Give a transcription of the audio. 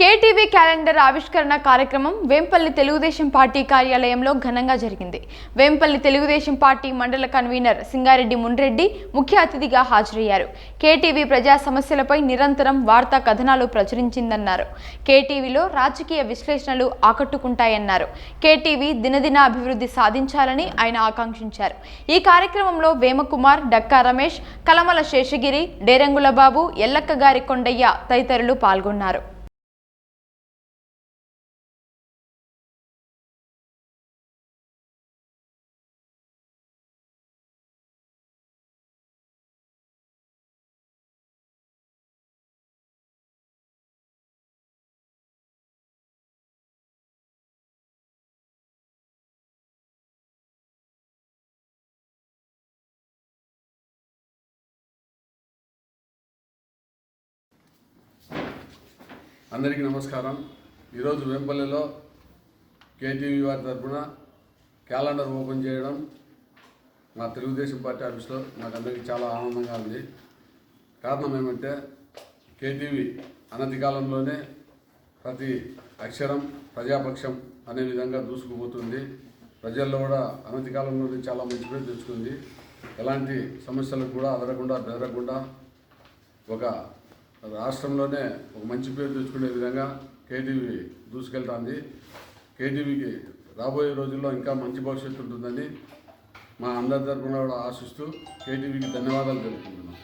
KTV calendar ఆవిష్కరణ కార్యక్రమం Vempalli Telugu Desam party కార్యాలయంలో ఘనంగా జరిగింది. వేంపల్లి తెలుగుదేశం పార్టీ మండల కన్వీనర్ సింగారెడ్డి మున్రెడ్డి ముఖ్య అతిథిగా హాజరయ్యారు. కేటీవీ ప్రజా సమస్యలపై నిరంతరం వార్తా కథనాలు ప్రచురించిందన్నారు. కేటీవీలో రాజకీయ విశ్లేషణలు ఆకట్టుకుంటాయన్నారు. కేటీవీ దినదిన అభివృద్ధి సాధించాలని ఆయన ఆకాంక్షించారు. ఈ కార్యక్రమంలో వేమకుమార్ డక్కా రమేష్ కలమల శేషగిరి డేరంగుల బాబు ఎల్లక్క గారి కొండయ్య తదితరులు పాల్గొన్నారు. అందరికీ నమస్కారం. ఈరోజు వెంపల్లిలో కేటీవీ వారి తరఫున క్యాలెండర్ ఓపెన్ చేయడం మా తెలుగుదేశం పార్టీ ఆఫీస్లో నాకు అందరికీ చాలా ఆనందంగా ఉంది. కారణం ఏమంటే కేటీవీ అనతి కాలంలోనే ప్రతి అక్షరం ప్రజాపక్షం అనే విధంగా దూసుకుపోతుంది. ప్రజల్లో కూడా అనతి కాలంలోనే చాలా మంచి పేరు తెచ్చుకుంది. ఎలాంటి సమస్యలకు కూడా అదరకుండా బెదరకుండా ఒక రాష్ట్రంలోనే ఒక మంచి పేరు తెచ్చుకునే విధంగా కేటీవీ దూసుకెళ్తుంది. కేటీవీకి రాబోయే రోజుల్లో ఇంకా మంచి భవిష్యత్తు ఉంటుందని మా అందరి తరపున కూడా ఆశిస్తూ కేటీవీకి ధన్యవాదాలు తెలుపుకుంటున్నాం.